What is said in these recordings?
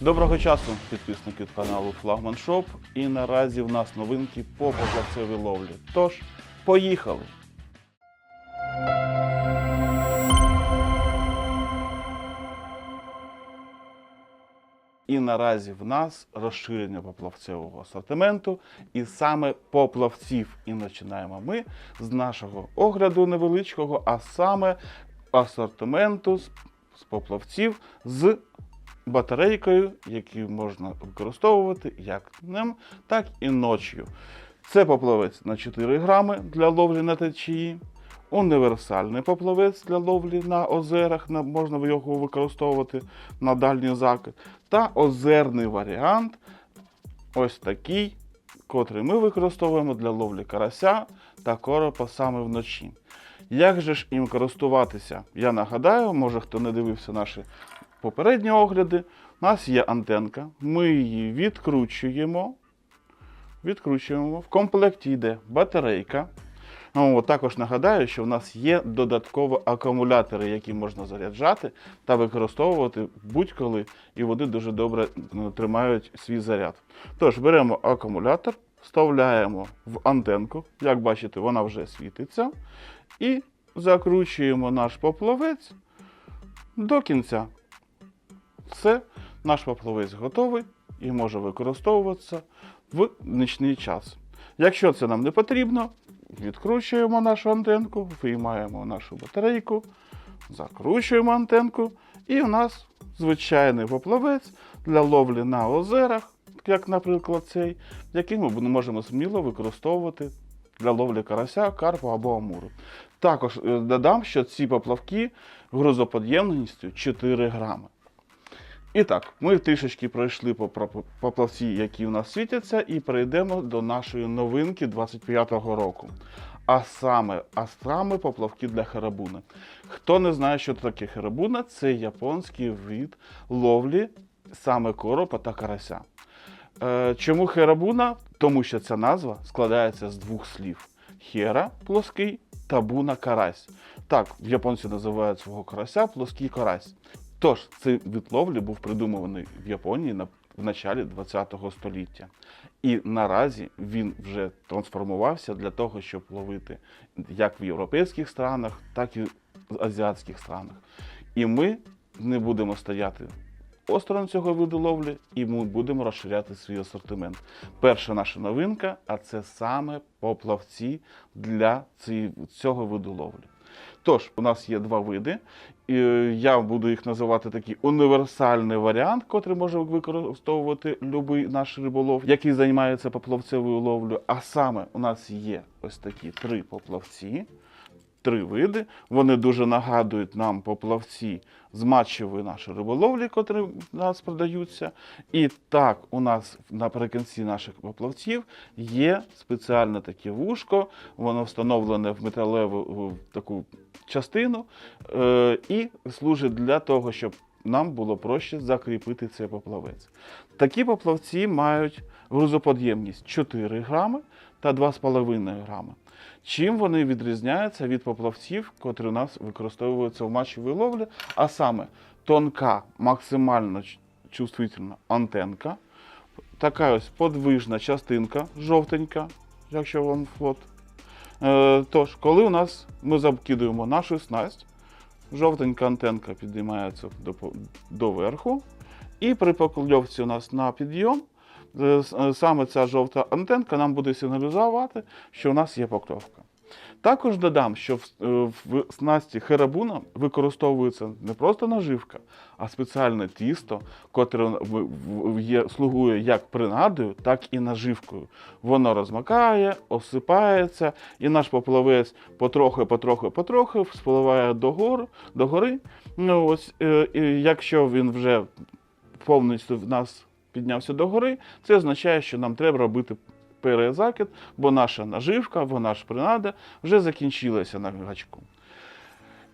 Доброго часу, підписники каналу Флагман Шоп. І наразі в нас новинки по поплавцевій ловлі. Тож, поїхали! І наразі в нас розширення поплавцевого асортименту, і саме поплавців. І починаємо ми з нашого огляду невеличкого, а саме асортименту з, поплавців з батарейкою, які можна використовувати як днем, так і ночі. Це поплавець на 4 грами для ловлі на течії. Універсальний поплавець для ловлі на озерах, можна його використовувати на дальній закид. Та озерний варіант, ось такий, котрий ми використовуємо для ловлі карася та коропа саме вночі. Як же ж їм користуватися? Я нагадаю, може хто не дивився наші попередні огляди. У нас є антенка, ми її відкручуємо. Відкручуємо. В комплекті йде батарейка. О, також нагадаю, що в нас є додаткові акумулятори, які можна заряджати та використовувати будь-коли, і вони дуже добре ну, тримають свій заряд. Тож беремо акумулятор, вставляємо в антенку, як бачите, вона вже світиться, і закручуємо наш поплавець до кінця. Все, наш поплавець готовий і може використовуватися в нічний час. Якщо це нам не потрібно, відкручуємо нашу антенку, виймаємо нашу батарейку, закручуємо антенку, і у нас звичайний поплавець для ловлі на озерах, як, наприклад, цей, який ми можемо сміло використовувати для ловлі карася, карпа або амуру. Також е, додам, що ці поплавки грузоподємністю 4 грами. І так, ми трішечки пройшли по поплавці, які у нас світяться, і перейдемо до нашої новинки 25-го року. А саме, а поплавки для херабуни. Хто не знає, що таке херабуна, це японський вид ловлі саме коропа та карася. Е, чому херабуна? Тому що ця назва складається з двох слів: хера плоский та буна карась. Так, японці називають свого карася плоский карась. Тож, цей вид ловлі був придуманий в Японії на в началі ХХ століття. І наразі він вже трансформувався для того, щоб ловити як в європейських странах, так і в азіатських странах. І ми не будемо стояти осторонь цього виду ловлі, і ми будемо розширяти свій асортимент. Перша наша новинка, а це саме поплавці для цього виду ловлі. Тож, у нас є два види. Е, я буду їх називати такий універсальний варіант, котрий може використовувати будь-який наш риболов, який займається поплавцевою ловлею. А саме у нас є ось такі три поплавці, три види. Вони дуже нагадують нам поплавці з матчевої нашої риболовлі, котрі в нас продаються. І так, у нас наприкінці наших поплавців є спеціальне таке вушко, воно встановлене в металеву таку частину е, і служить для того, щоб нам було проще закріпити цей поплавець. Такі поплавці мають грузоподємність 4 грами та 2,5 грами. Чим вони відрізняються від поплавців, котрі у нас використовуються в матчевій ловлі, а саме тонка, максимально чувствительна антенка, така ось подвижна частинка, жовтенька, якщо вам флот. Е, тож, коли у нас ми закидуємо нашу снасть, жовтенька антенка підіймається до, до верху, і при покльовці у нас на підйом, саме ця жовта антенка нам буде сигналізувати, що у нас є покльовка. Також додам, що в, е, в снасті херабуна використовується не просто наживка, а спеціальне тісто, котре є, слугує як принадою, так і наживкою. Воно розмакає, осипається, і наш поплавець потрохи, потрохи, потрохи спливає до, гор, до гори. Ну, ось, е, і якщо він вже повністю в нас піднявся до гори, це означає, що нам треба робити перезакид, бо наша наживка, вона ж принада вже закінчилася на гачку.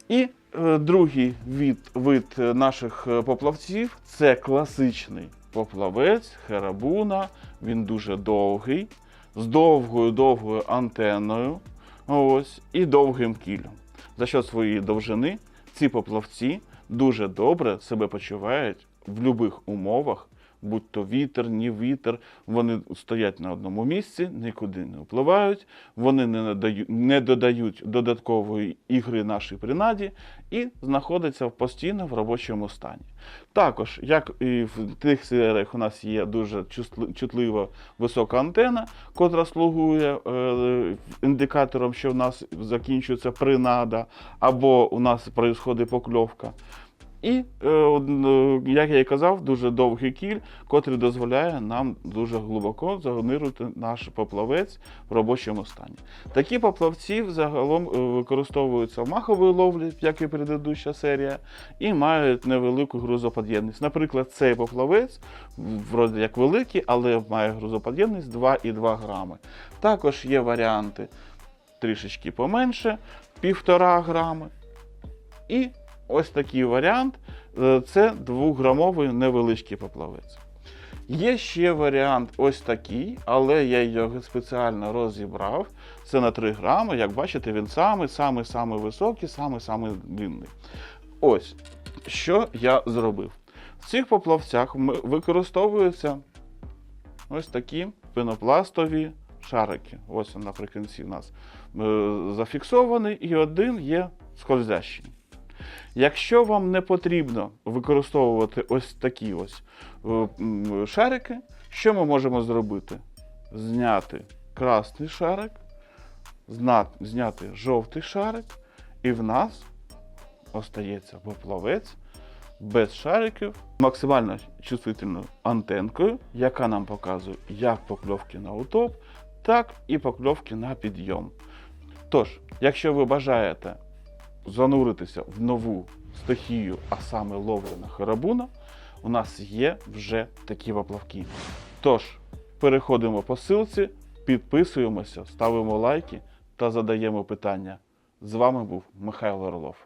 І е, другий від, вид е, наших е, поплавців це класичний поплавець херабуна. Він дуже довгий, з довгою довгою антенною ось, і довгим кілем. За що своєї довжини ці поплавці дуже добре себе почувають в будь-яких умовах, будь то вітер, ні вітер, вони стоять на одному місці, нікуди не впливають, вони не, надають, не додають додаткової ігри нашій принаді і знаходяться постійно в робочому стані. Також, як і в тих серіях, у нас є дуже чутлива висока антена, котра слугує е, індикатором, що в нас закінчується принада, або у нас відбувається покльовка. І, е, е, як я і казав, дуже довгий кіль, котрий дозволяє нам дуже глибоко загонирувати наш поплавець в робочому стані. Такі поплавці загалом е, використовуються в маховій ловлі, як і предыдуща серія, і мають невелику грузоподємність. Наприклад, цей поплавець вроде як великий, але має грузоподємність 2,2 грами. Також є варіанти трішечки поменше, 1,5 грами. І ось такий варіант е, це 2-грамовий невеличкий поплавець. Є ще варіант ось такий, але я його спеціально розібрав. Це на 3 грами. Як бачите, він самий самий самий високий, самий самий длинний. Ось що я зробив. В цих поплавцях використовуються ось такі пенопластові шарики. Ось наприкінці у нас е, зафіксований, і один є скользящий. Якщо вам не потрібно використовувати ось такі ось е, шарики, що ми можемо зробити? Зняти красний шарик, зняти жовтий шарик, і в нас остається поплавець без шариків, максимально чувствительною антенкою, яка нам показує як покльовки на утоп, так і покльовки на підйом. Тож, якщо ви бажаєте зануритися в нову стихію, а саме ловлена харабуна, у нас є вже такі поплавки. Тож, переходимо по ссылці, підписуємося, ставимо лайки та задаємо питання. З вами був Михайло Орлов.